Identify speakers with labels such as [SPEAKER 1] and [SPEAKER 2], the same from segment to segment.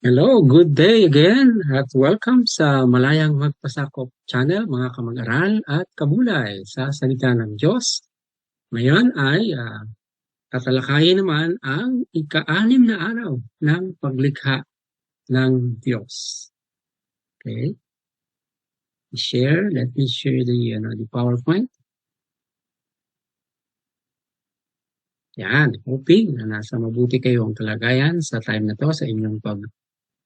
[SPEAKER 1] Hello, good day again at welcome sa Malayang Magpasakop channel mga kamag-aral at kabulay sa salita ng Diyos. Ngayon ay uh, tatalakayin naman ang ika-anim na araw ng paglikha ng Diyos. Okay. Share, let me share the, uh, the PowerPoint. Yan, hoping na nasa mabuti kayong kalagayan sa time na to sa inyong pag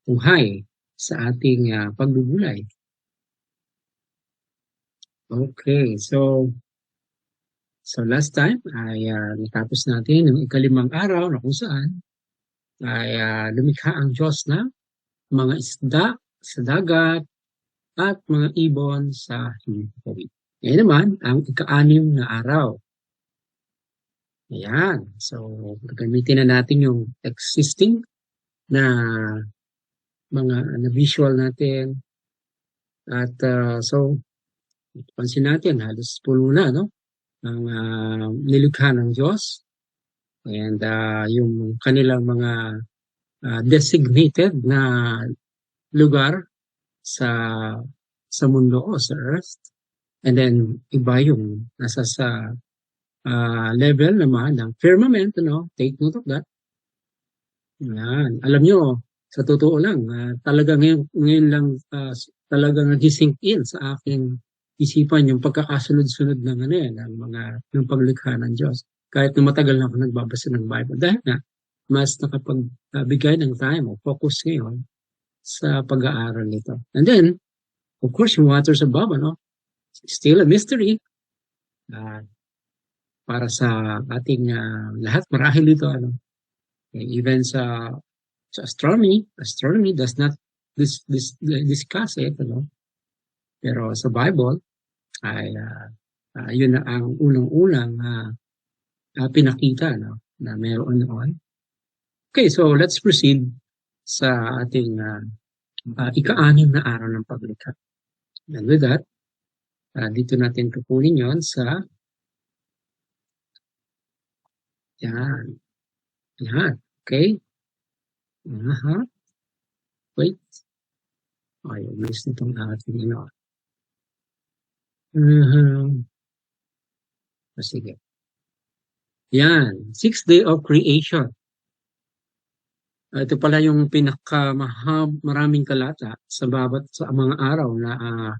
[SPEAKER 1] buhay sa ating uh, pagbubulay. Okay, so so last time ay uh, natapos natin yung ikalimang araw na kung saan ay uh, lumikha ang Diyos na mga isda sa dagat at mga ibon sa himpawid. Ngayon naman, ang ika-anim na araw. Ayan. So, gagamitin na natin yung existing na mga na visual natin. At uh, so, pansin natin, halos puno na, no? Ang uh, nilikha ng Diyos. And uh, yung kanilang mga uh, designated na lugar sa sa mundo o sa earth. And then, iba yung nasa sa uh, level naman ng firmament, no? Take note of that. Yan. Alam nyo, sa totoo lang, uh, talaga ngayon, ngayon lang uh, talaga nag-sink in sa aking isipan yung pagkakasunod-sunod ng ano yan, ng mga ng paglikha ng Diyos. Kahit na matagal na ako nagbabasa ng Bible. Dahil nga, mas nakapagbigay ng time o focus ngayon sa pag-aaral nito. And then, of course, yung waters above, ano, still a mystery. Uh, para sa ating uh, lahat, marahil ito, ano, even sa So astronomy, astronomy does not dis, dis, discuss it, ano? Pero sa Bible, ay uh, uh, yun na ang unang-unang uh, uh, pinakita no? na meron noon. Okay, so let's proceed sa ating uh, uh, ika-anim na araw ng paglikha. And with that, uh, dito natin kukunin yon sa yan. Yan. Okay? Aha. Wait. Ay, umalis nitong ating ano. Uh-huh. Oh, sige. Yan. Sixth day of creation. Ito pala yung pinakamahab maraming kalata sa babat sa mga araw na uh,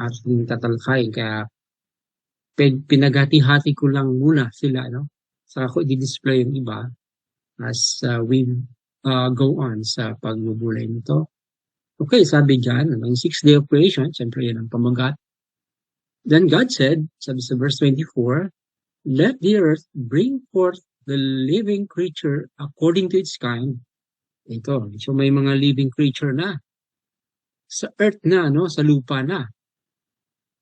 [SPEAKER 1] ating tatalakay. Kaya pinagati-hati ko lang muna sila. No? Saka ko i-display yung iba as uh, we uh, go on sa pagbubulay nito. Okay, sabi dyan, ang sixth day of creation, siyempre yan ang pamagat. Then God said, sabi sa verse 24, Let the earth bring forth the living creature according to its kind. Ito, so may mga living creature na. Sa earth na, no? sa lupa na.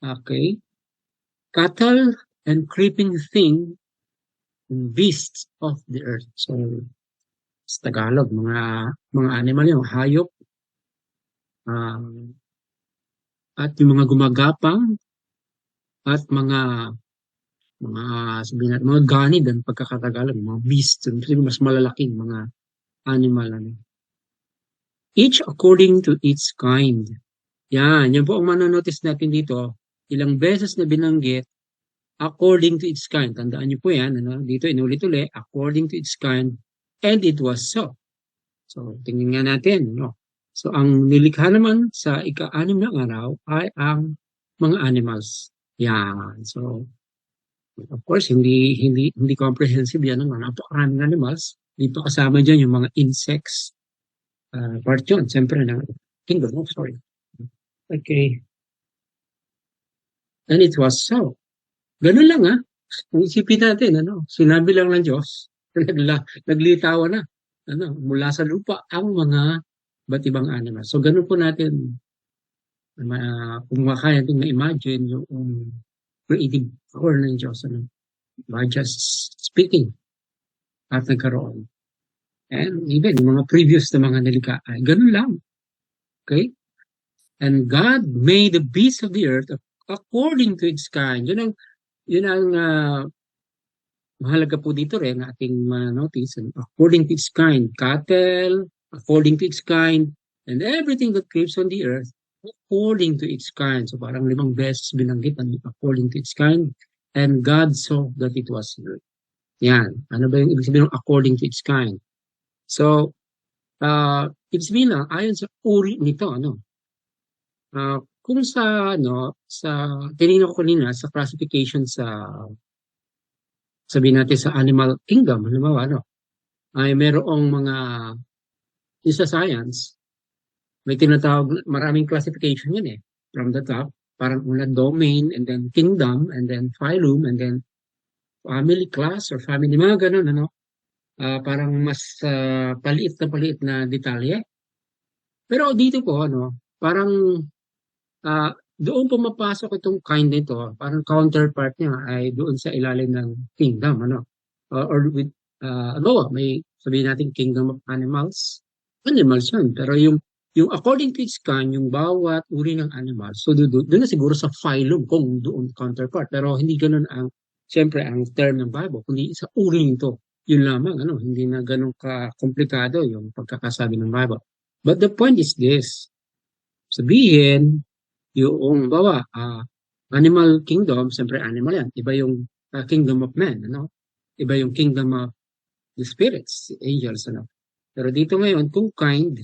[SPEAKER 1] Okay? Cattle and creeping thing, beasts of the earth. So, sa Tagalog, mga mga animal yung hayop. Um, at yung mga gumagapang at mga mga sabihin natin, mga ganid ang pagkakatagalog, mga beast, mas malalaking mga animal. Ano. Each according to its kind. Yan, yan po ang manonotice natin dito. Ilang beses na binanggit, according to its kind. Tandaan niyo po yan, ano? dito inulit-uli, according to its kind, And it was so. So, tingnan nga natin. No? So, ang nilikha naman sa ika-anim na araw ay ang mga animals. Yan. So, of course, hindi hindi hindi comprehensive yan ng napakaraming animals. Dito kasama dyan yung mga insects. Uh, part yun, siyempre, ng kingdom of story. Okay. And it was so. Ganun lang ah. Isipin natin, ano, sinabi lang ng Diyos, nagla, naglitawa na ano, mula sa lupa ang mga ba't ibang animals. So, ganun po natin, uh, kung makaya natin ma-imagine yung um, creative power ng Diyos ano, by just speaking at nagkaroon. And even mga previous na mga nalikaan, ganun lang. Okay? And God made the beasts of the earth according to its kind. Yun ang, yun ang uh, mahalaga po dito rin ating ma-notice, according to its kind, cattle, according to its kind, and everything that creeps on the earth, according to its kind. So parang limang beses binanggit ang according to its kind. And God saw that it was good. Yan. Ano ba yung ibig sabihin ng according to its kind? So, uh, ibig sabihin lang, ayon sa uri nito, ano? Uh, kung sa, ano, sa, tinignan ko kanina, sa classification sa, sabihin natin sa animal kingdom, halimbawa, ano, ay merong mga, yung sa science, may tinatawag, maraming classification yun eh, from the top, parang una domain, and then kingdom, and then phylum, and then family class or family, mga ganun, ano? Uh, parang mas uh, paliit na paliit na detalye. Pero dito po, ano, parang uh, doon pumapasok itong kind nito, parang counterpart niya ay doon sa ilalim ng kingdom, ano? Uh, or with, uh, ano, may sabihin natin kingdom of animals, animals yun. Pero yung yung according to its kind, yung bawat uri ng animal, so doon, doon na siguro sa phylum kung doon counterpart. Pero hindi ganun ang, siyempre, ang term ng Bible, kundi sa uri nito. Yun lamang, ano, hindi na ganun ka-komplikado yung pagkakasabi ng Bible. But the point is this, sabihin, yung, bawa, uh, animal kingdom, siyempre animal yan. Iba yung uh, kingdom of man, ano? Iba yung kingdom of the spirits, angels, ano? Pero dito ngayon, kung kind,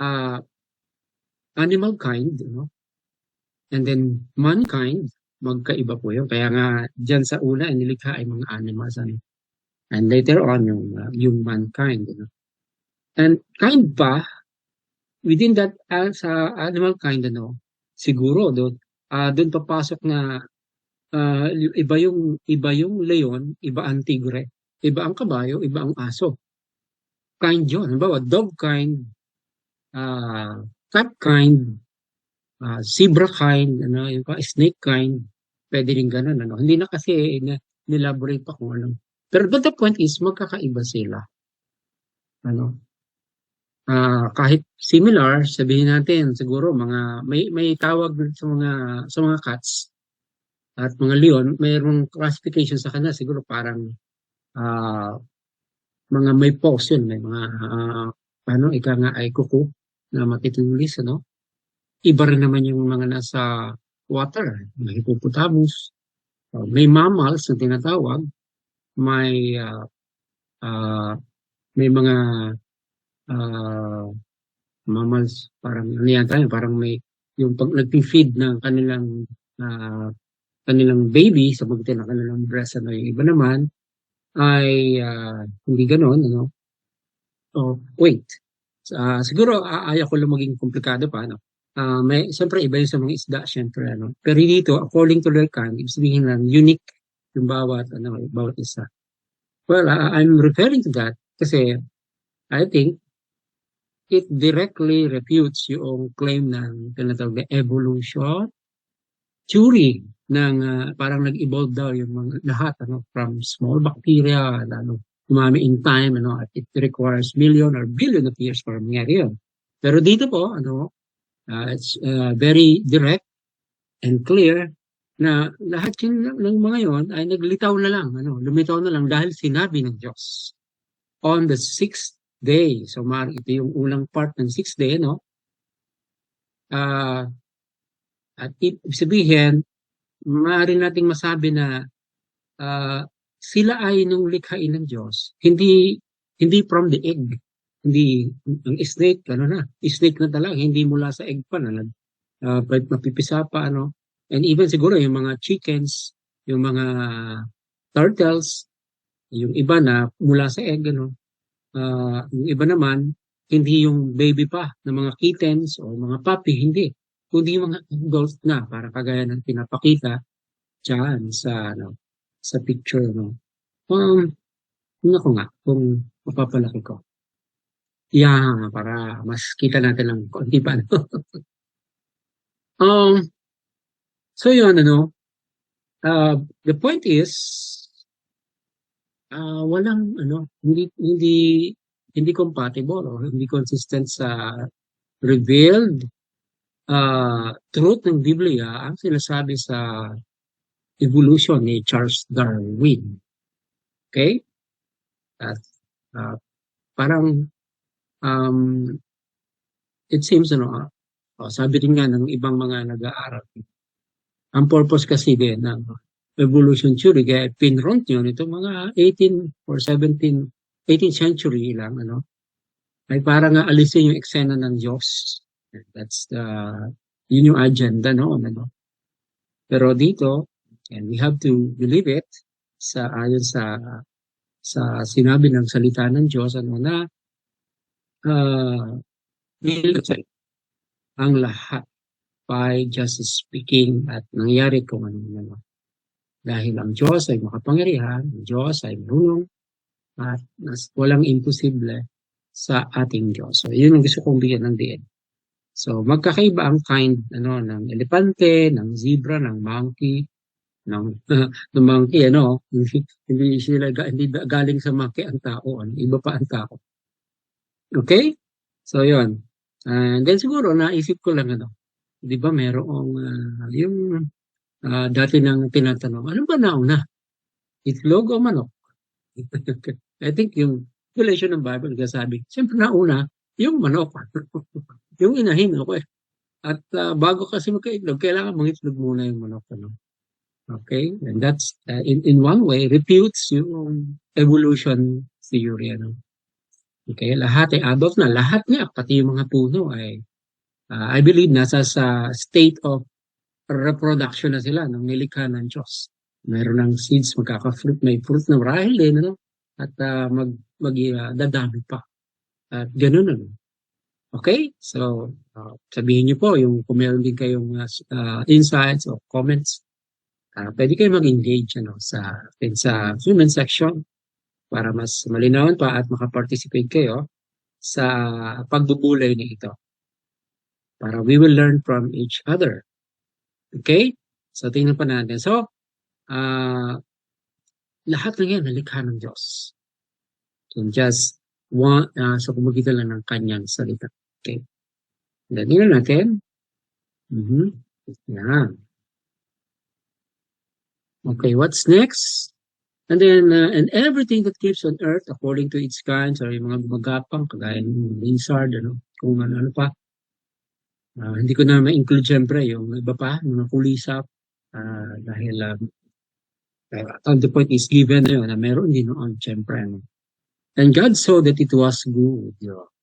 [SPEAKER 1] uh, animal kind, no? and then mankind, magkaiba po yun. Kaya nga, dyan sa una, nilikha ay mga animals. Ano? And later on, yung, uh, yung mankind. No? And kind pa, within that, uh, sa animal kind, ano, siguro, doon, uh, doon papasok na uh, iba yung iba yung leon, iba ang tigre, iba ang kabayo, iba ang aso. Kind yun. Halimbawa, dog kind, uh, cat kind, uh, zebra kind, ano, yung pa, snake kind, pwede rin ganun, ano. Hindi na kasi na, nilaborate pa kung ano. Pero but the point is, magkakaiba sila. Ano? Uh, kahit similar, sabihin natin, siguro mga, may, may tawag sa mga, sa mga cats at mga leon, mayroong classification sa kanila, siguro parang, uh, mga may paws yun, may mga, uh, ano, ika nga ay kuko, na matitulis, ano? Iba rin naman yung mga nasa water, mga hippopotamus. Uh, may mammals na tinatawag, may uh, uh, may mga uh, mammals, parang ano yan tayo, parang may yung pag nag-feed ng kanilang uh, kanilang baby sa pagdating ng kanilang breast ano yung iba naman ay uh, hindi ganoon ano oh wait Uh, siguro uh, ayaw ko lang maging komplikado pa. No? Uh, may, siyempre iba yung sa mga isda, siyempre. Ano? Pero dito, according to kind, ibig sabihin lang, unique yung bawat, ano, bawat isa. Well, uh, I'm referring to that kasi I think it directly refutes yung claim ng tinatawag na evolution theory ng uh, parang nag-evolve daw yung mga lahat ano from small bacteria ano dumami in time, ano, at it requires million or billion of years para mangyari yun. Pero dito po, ano, uh, it's uh, very direct and clear na lahat yun ng mga yon ay naglitaw na lang, ano, lumitaw na lang dahil sinabi ng Diyos. On the sixth day, so mar ito yung unang part ng sixth day, no? Uh, at ibig sabihin, maaari nating masabi na uh, sila ay nung likhain ng Diyos, hindi hindi from the egg. Hindi ang snake ano na, snake na talaga, hindi mula sa egg pa na uh, mapipisa pa ano. And even siguro yung mga chickens, yung mga turtles, yung iba na mula sa egg ano. Uh, yung iba naman hindi yung baby pa na mga kittens o mga puppy, hindi. Kundi yung mga adult na para kagaya ng pinapakita dyan sa ano, sa picture, no? Um, tingnan ko nga kung mapapalaki ko. Yeah, para mas kita natin ng konti pa, no? um, so yun, ano, uh, the point is, uh, walang, ano, hindi, hindi, hindi compatible or hindi consistent sa revealed uh, truth ng Biblia ang sinasabi sa evolution ni Charles Darwin. Okay? At uh, parang um, it seems, ano, oh, sabi rin nga ng ibang mga nag-aaral, ang purpose kasi din ng evolution theory, kaya pinront yun, itong mga 18 or 17, 18th century lang, ano, ay para nga alisin yung eksena ng Diyos. That's the, yun yung agenda noon, ano. Pero dito, and we have to believe it, sa ayon sa sa sinabi ng salita ng Diyos ano na uh, ang lahat by just speaking at nangyari kung ano naman. Dahil ang Diyos ay makapangyarihan, ang Diyos ay marunong at walang imposible sa ating Diyos. So, yun ang gusto kong bigyan ng diin. So, magkakaiba ang kind ano, ng elepante, ng zebra, ng monkey, ng, ng monkey, ano, hindi sila hindi galing sa monkey ang tao, ano, iba pa ang tao. Okay? So, yun. And then siguro, naisip ko lang, ano, di ba merong, uh, yung uh, dati nang tinatanong, ano ba nauna? Itlog o manok? I think yung relation ng Bible nagsasabi, siyempre nauna, yung manok. yung inahin ako. At uh, bago kasi magkaitlog, kailangan mangitlog muna yung manok. Ano? Okay? And that's, uh, in, in one way, refutes yung evolution theory. Ano? Okay? Lahat ay above na. Lahat nga, pati yung mga puno ay, uh, I believe, nasa sa state of reproduction na sila ng nilikha ng Diyos. Mayroon ng seeds, magkaka-fruit, may fruit na marahil din, ano? At uh, mag, mag uh, dadami pa. At ganun, ano? Okay? So, uh, sabihin niyo po, yung kung din kayong uh, insights o comments, uh, pwede kayo mag-engage ano, sa, sa human section para mas malinawan pa at makaparticipate kayo sa pagbubulay na ito. Para we will learn from each other. Okay? So, tingnan pa natin. So, uh, lahat ng yan nalikha ng Diyos. So, just one, uh, sa so kumagitan lang ng kanyang salita. Okay. Then, tingnan natin. Mm-hmm. Yan. Okay, what's next? And then, uh, and everything that keeps on earth according to its kinds, or yung mga gumagapang, kagaya ng lizard, ano, kung ano, ano pa. Uh, hindi ko na ma-include syempre yung iba pa, mga kulisap, uh, dahil um, uh, the point is given na yun, na meron din noon, syempre. Ano. And God saw that it was good. Yun.